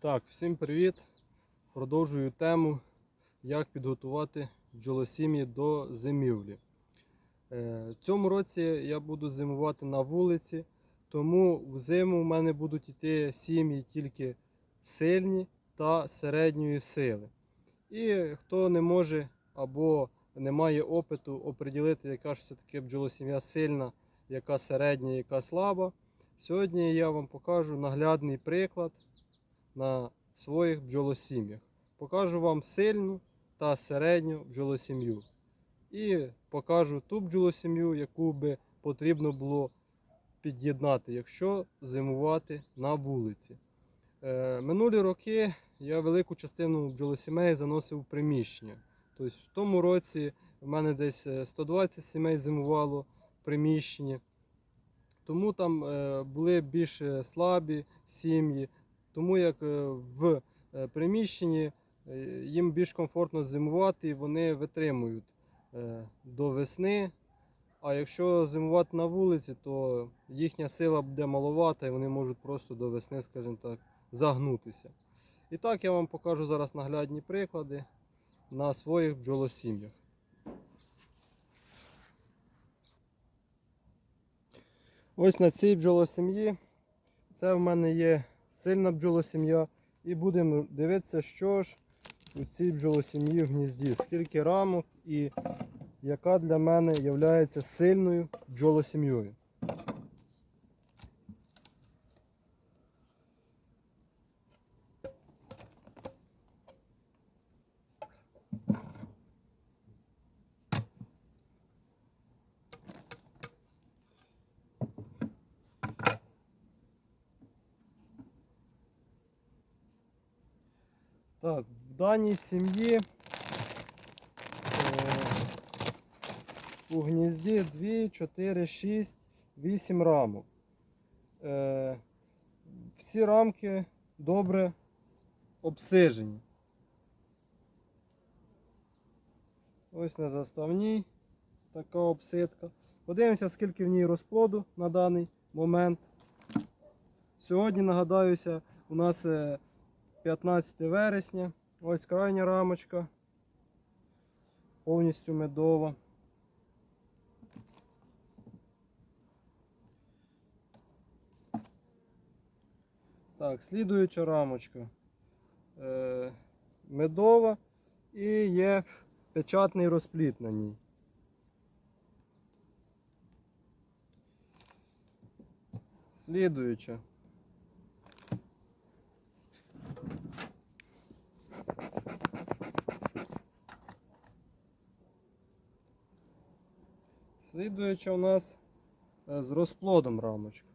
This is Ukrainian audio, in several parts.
так, всім привіт! Продовжую тему, як підготувати бджолосім'ї до зимівлі. Е, В цьому році я буду зимувати на вулиці, тому в зиму в мене будуть йти сім'ї тільки сильні та середньої сили. І хто не може або не має опиту оприділити, яка ж все-таки бджолосім'я сильна, яка середня, яка слаба. Сьогодні я вам покажу наглядний приклад на своїх бджолосім'ях. Покажу вам сильну та середню бджолосім'ю. І покажу ту бджолосім'ю, яку би потрібно було під'єднати, якщо зимувати на вулиці. Е, минулі роки я велику частину бджолосімей заносив в приміщення. Тобто в тому році в мене десь е, 120 сімей зимувало в приміщенні. Тому там е, були більш е, слабі сім'ї, тому як е, в е, приміщенні е, їм більш комфортно зимувати і вони витримують до весни. А якщо зимувати на вулиці, то їхня сила буде маловата і вони можуть просто до весни, скажімо так, загнутися. І так я вам покажу зараз наглядні приклади на своїх бджолосім'ях. Ось на цій бджолосім'ї. Це в мене є сильна бджолосім'я. І будемо дивитися, що ж у цій бджолосім'ї в гнізді, скільки рамок і яка для мене є сильною бджолосім'єю. Так, в даній сім'ї е, у гнізді 2, 4, 6, 8 рамок. Е, всі рамки добре обсижені. Ось на заставній така обсидка. Подивимося, скільки в ній розплоду на даний момент. Сьогодні, нагадаюся, у нас е, 15 вересня. Ось крайня рамочка. Повністю медова. Так, слідуюча рамочка. Е, медова і є печатний розпліт на ній. Слідуюча. Слідуюча у нас е, з розплодом рамочка.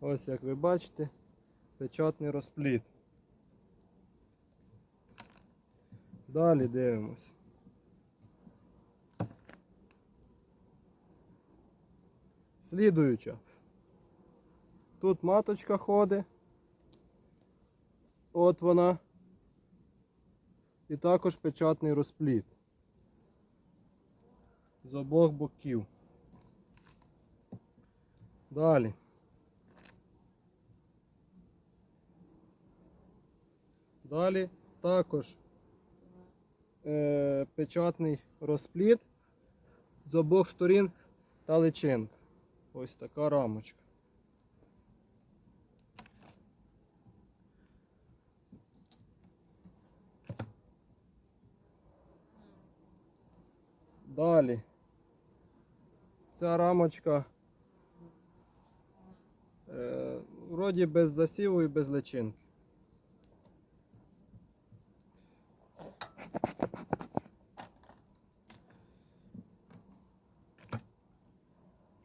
Ось як ви бачите, печатний розпліт. Далі дивимось. Слідуюча. Тут маточка ходить. От вона. І також печатний розпліт з обох боків. Далі. Далі також е, печатний розпліт з обох сторін та личинка. Ось така рамочка. Далі. Ця рамочка е, вроді без засіву і без личинки.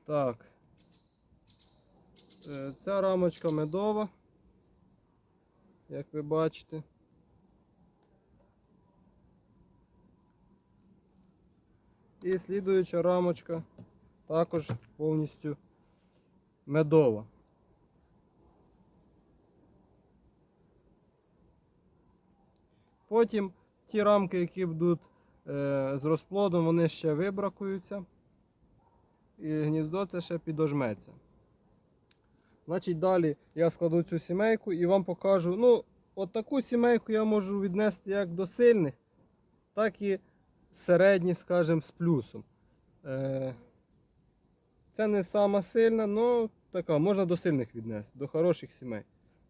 Так. Е, ця рамочка медова, як ви бачите. І слідуюча рамочка також повністю медова. Потім ті рамки, які будуть е, з розплодом, вони ще вибракуються. І гніздо це ще підожметься. Значить, далі я складу цю сімейку і вам покажу. Ну, от таку сімейку я можу віднести як до сильних, так і середні, скажімо, з плюсом. Е, Це не сама сильна, але така, можна до сильних віднести, до хороших сімей.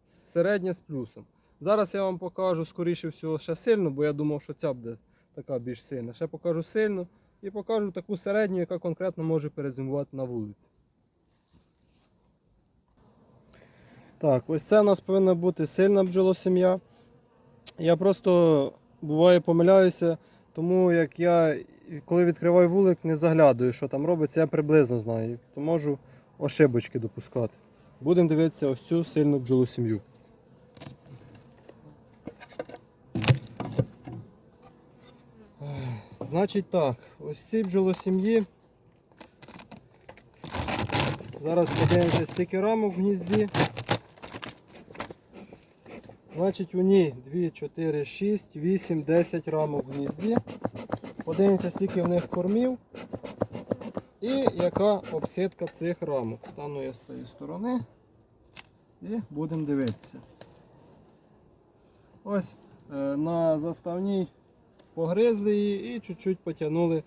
Середня з плюсом. Зараз я вам покажу, скоріше всього, ще сильну, бо я думав, що ця буде така більш сильна. Ще покажу сильну і покажу таку середню, яка конкретно може перезимувати на вулиці. Так, ось це у нас повинна бути сильна бджолосім'я. Я просто буває помиляюся, тому як я коли відкриваю вулик, не заглядаю, що там робиться, я приблизно знаю, то можу ошибочки допускати. Будемо дивитися ось цю сильну бджолосім'ю. Значить так, ось ці бджолосім'ї. Зараз подивимося, скільки рамок в гнізді. Значить, у ній 2, 4, 6, 8, 10 рамок в гнізді. Подивимося, скільки в них кормів. І яка обсидка цих рамок. Стану я з цієї сторони і будемо дивитися. Ось е, на заставній погризли її і чуть-чуть потягнули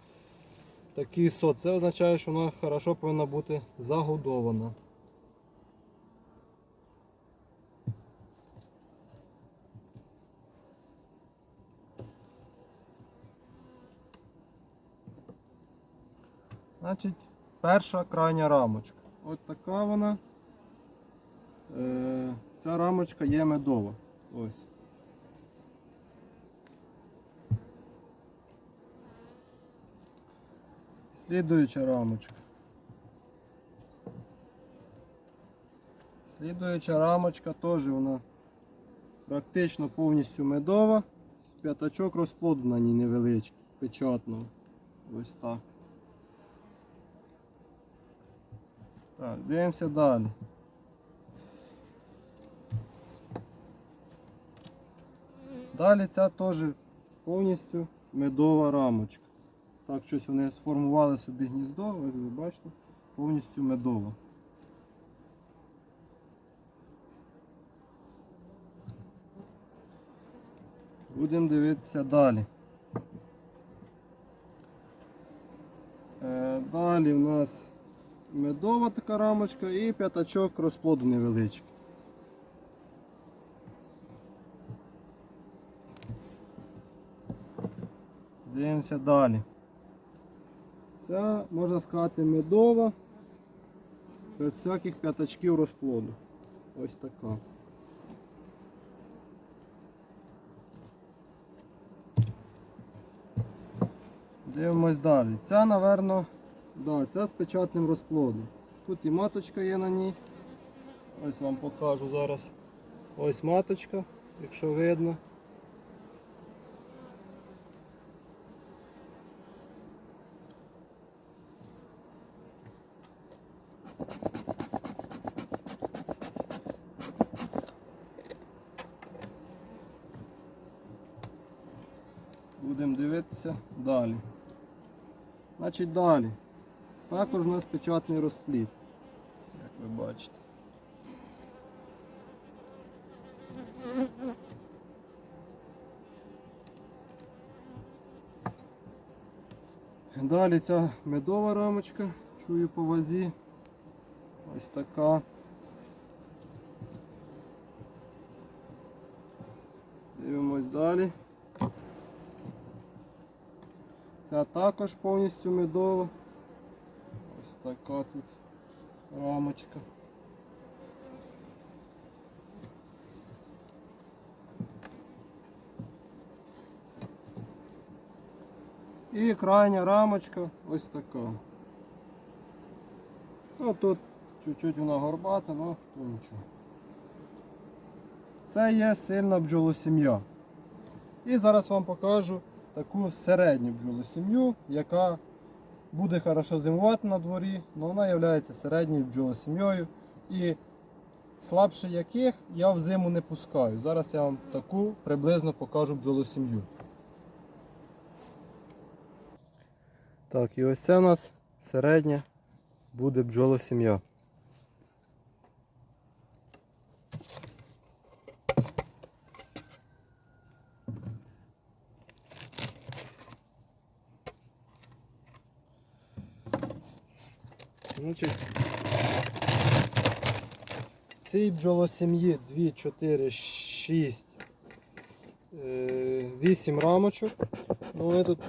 такий сот. Це означає, що вона хорошо повинна бути загодована. Значить, перша крайня рамочка. От така вона. Е, ця рамочка є медова. Ось. Слідуюча рамочка. Слідуюча рамочка теж вона практично повністю медова. П'ятачок розплоду на ній невеличкий, печатного. Ось так. Так, дивимося далі. Далі ця теж повністю медова рамочка. Так, щось вони сформували собі гніздо, ось ви бачите, повністю медова. Будемо дивитися далі. Е, Далі у нас медова така рамочка і п'ятачок розплоду невеличкий. Дивимося далі. Ця, можна сказати, медова, без всяких п'ятачків розплоду. Ось така. Дивимось далі. Ця, напевно, да, ця з печатним розплодом. Тут і маточка є на ній. Ось вам покажу зараз. Ось маточка, якщо видно. Будемо дивитися далі. Значить далі. Також у нас печатний розплід, як ви бачите. Далі ця медова рамочка, чую по вазі. Ось така. Дивимось далі. Ця також повністю медова. Така тут рамочка. І крайня рамочка ось така. Ну тут чуть-чуть вона горбата, ну то нічого. Це є сильна бджолосім'я. І зараз вам покажу таку середню бджолосім'ю, яка буде хорошо зимувати на дворі, але вона є середньою бджолосім'єю. І слабше яких я в зиму не пускаю. Зараз я вам таку приблизно покажу бджолосім'ю. Так, і ось це у нас середня буде бджолосім'я. Значить, в цій бджолосім'ї 2, 4, 6, 8 рамочок. Ну, вони тут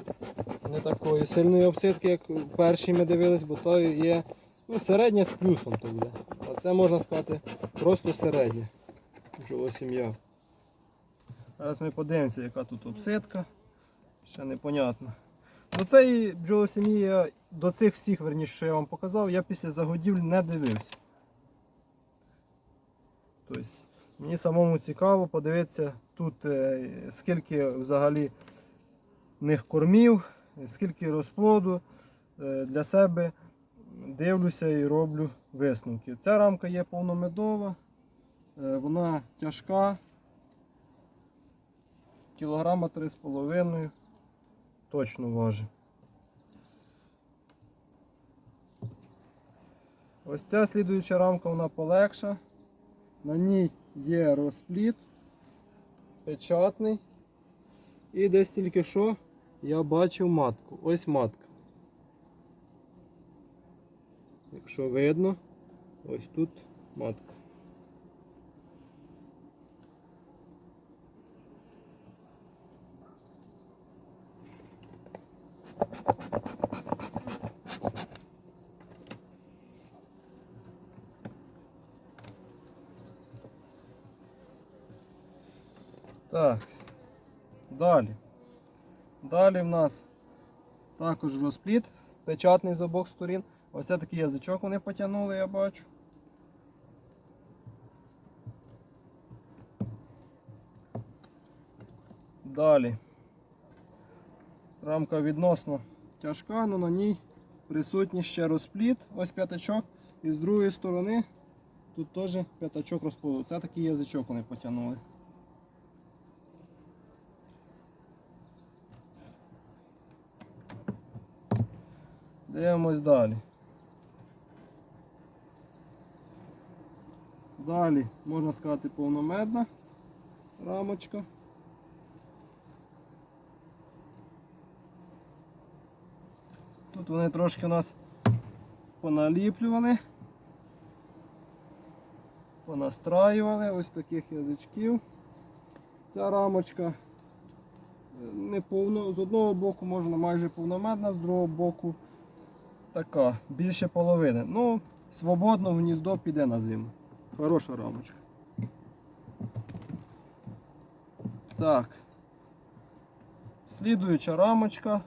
не такої сильної обсидки, як у першій ми дивились, бо то є ну, середня з плюсом то буде. А це можна сказати просто середня бджолосім'я. Зараз ми подивимося, яка тут обсидка. Ще непонятно. До цієї бджолосім'ї до цих всіх, верніше, що я вам показав, я після загодівлі не дивився. Тобто, мені самому цікаво подивитися тут, е, скільки взагалі них кормів, скільки розплоду Е, для себе дивлюся і роблю висновки. Ця рамка є повномедова, е, вона тяжка, кілограма 3,5 точно важить. Ось ця слідуюча рамка вона полегша. На ній є розпліт, печатний. І десь тільки що я бачив матку. Ось матка. Якщо видно, ось тут матка. Так, далі. Далі в нас також розпліт, печатний з обох сторін. Ось такий язичок вони потягнули, я бачу. Далі. Рамка відносно тяжка, але на ній присутній ще розпліт. Ось п'ятачок. І з другої сторони тут теж п'ятачок розплоду. Це такий язичок вони потягнули. Дивимось далі. Далі, можна сказати, повномедна рамочка. Тут вони трошки у нас поналіплювали, понастраювали ось таких язичків. Ця рамочка е, не повно, з одного боку можна майже повномедна, з другого боку така, більше половини. Ну, свободно в гніздо піде на зиму. Хороша рамочка. Так. Слідуюча рамочка.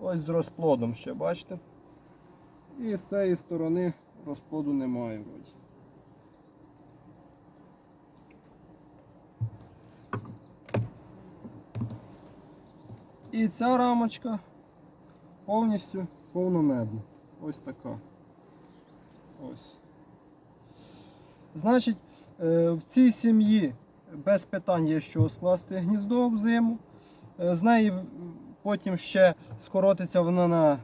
Ось з розплодом ще, бачите? І з цієї сторони розплоду немає вроді. І ця рамочка повністю повномедна. Ось така. Ось. Значить, е, в цій сім'ї без питань є що скласти гніздо в зиму. Е, З неї потім ще скоротиться вона на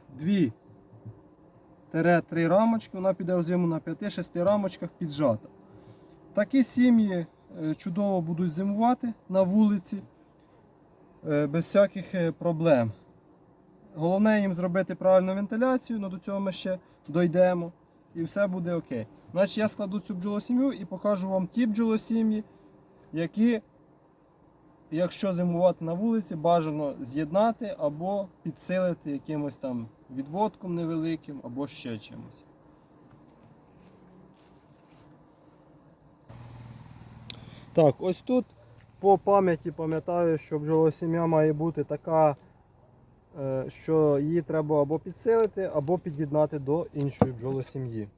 2-3 рамочки, вона піде в зиму на 5-6 рамочках піджата. Такі сім'ї е, чудово будуть зимувати на вулиці без всяких проблем. Головне їм зробити правильну вентиляцію, але до цього ми ще дійдемо і все буде окей. Значить, я складу цю бджолосім'ю і покажу вам ті бджолосім'ї, які, якщо зимувати на вулиці, бажано з'єднати або підсилити якимось там відводком невеликим або ще чимось. Так, ось тут по пам'яті пам'ятаю, що бджолосім'я має бути така, що її треба або підсилити, або під'єднати до іншої бджолосім'ї.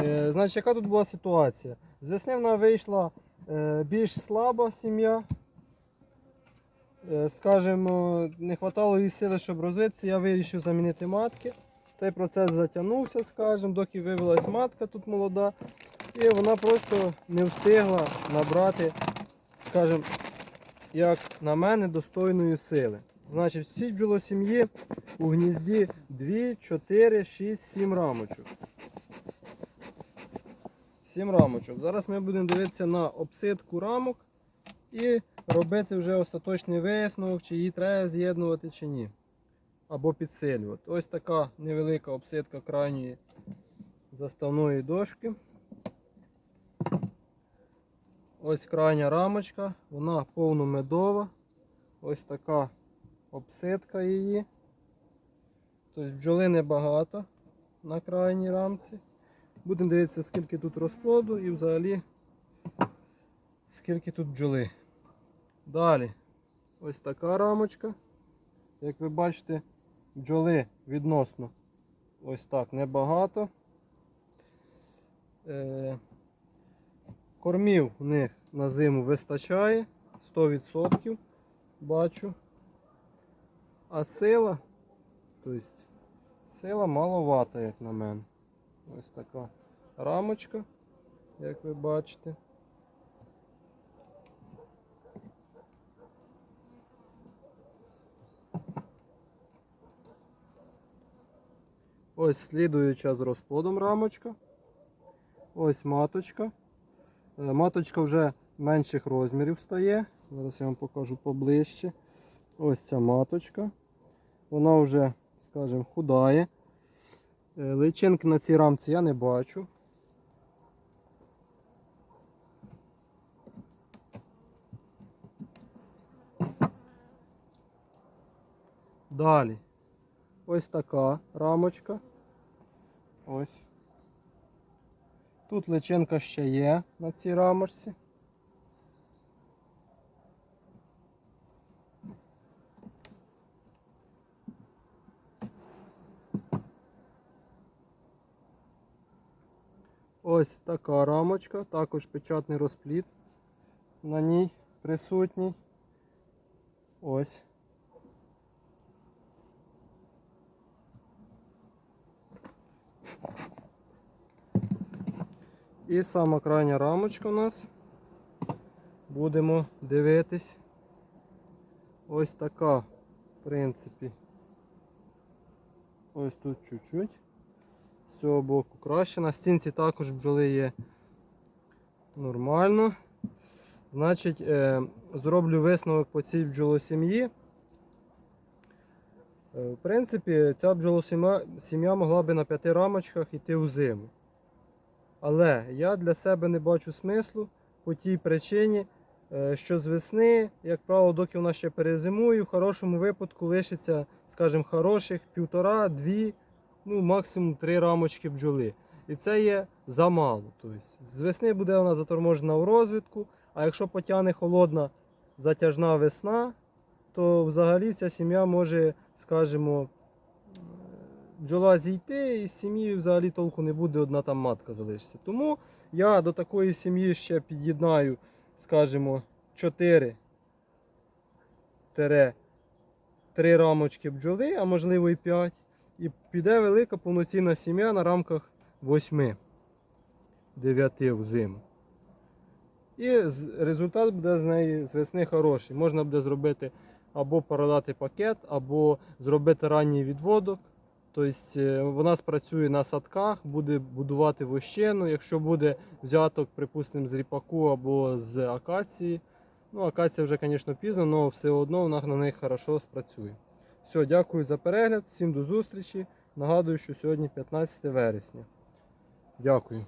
Е, Значить, яка тут була ситуація? З весни вона вийшла е, більш слаба сім'я. Е, Скажімо, не вистачало їй сили, щоб розвитися, я вирішив замінити матки. Цей процес затягнувся, скажімо, доки вивелась матка тут молода. І вона просто не встигла набрати, скажімо, як на мене, достойної сили. Значить, в цій бджолосім'ї у гнізді 2, 4, 6, 7 рамочок. 7 рамочок. Зараз ми будемо дивитися на обсидку рамок і робити вже остаточний висновок, чи її треба з'єднувати чи ні. або підсилювати. Ось така невелика обсидка крайньої заставної дошки. Ось крайня рамочка, вона повномедова. Ось така обсидка її. Тобто бджоли небагато на крайній рамці. Будемо дивитися, скільки тут розплоду і взагалі скільки тут бджоли. Далі ось така рамочка. Як ви бачите, бджоли відносно ось так небагато. Е, Кормів в них на зиму вистачає 100%. Бачу. А сила, тобто сила маловата, як на мене. Ось така рамочка, як ви бачите. Ось слідуюча з розплодом рамочка. Ось маточка. Е, Маточка вже менших розмірів стає. Зараз я вам покажу поближче. Ось ця маточка. Вона вже, скажімо, худає. Е, Личинки на цій рамці я не бачу. Далі. Ось така рамочка. Ось. Тут личинка ще є на цій рамочці. Ось така рамочка, також печатний розпліт на ній присутній. Ось. І сама крайня рамочка у нас. Будемо дивитись. Ось така, в принципі. Ось тут чуть-чуть. З цього боку краще. На стінці також бджоли є нормально. Значить, е, зроблю висновок по цій бджолосім'ї. Е, В принципі, ця бджолосім'я могла би на п'яти рамочках йти у зиму. Але я для себе не бачу смислу по тій причині, е, що з весни, як правило, доки вона ще перезимує, в хорошому випадку лишиться, скажімо, хороших півтора-дві, ну максимум три рамочки бджоли. І це є замало. Тобто, з весни буде вона заторможена в розвитку, а якщо потягне холодна затяжна весна, то взагалі ця сім'я може, скажімо, бджола зійти і з сім'ї взагалі толку не буде, одна там матка залишиться. Тому я до такої сім'ї ще під'єднаю, скажімо, 4 3 рамочки бджоли, а можливо і 5. І піде велика повноцінна сім'я на рамках 8 9 взиму. І результат буде з неї з весни хороший. Можна буде зробити або продати пакет, або зробити ранній відводок. Тобто е, вона спрацює на садках, буде будувати вощену. Якщо буде взяток, припустимо, з ріпаку або з акації. Ну, акація вже, звісно, пізно, але все одно вона на них хорошо спрацює. Все, дякую за перегляд, всім до зустрічі. Нагадую, що сьогодні 15 вересня. Дякую.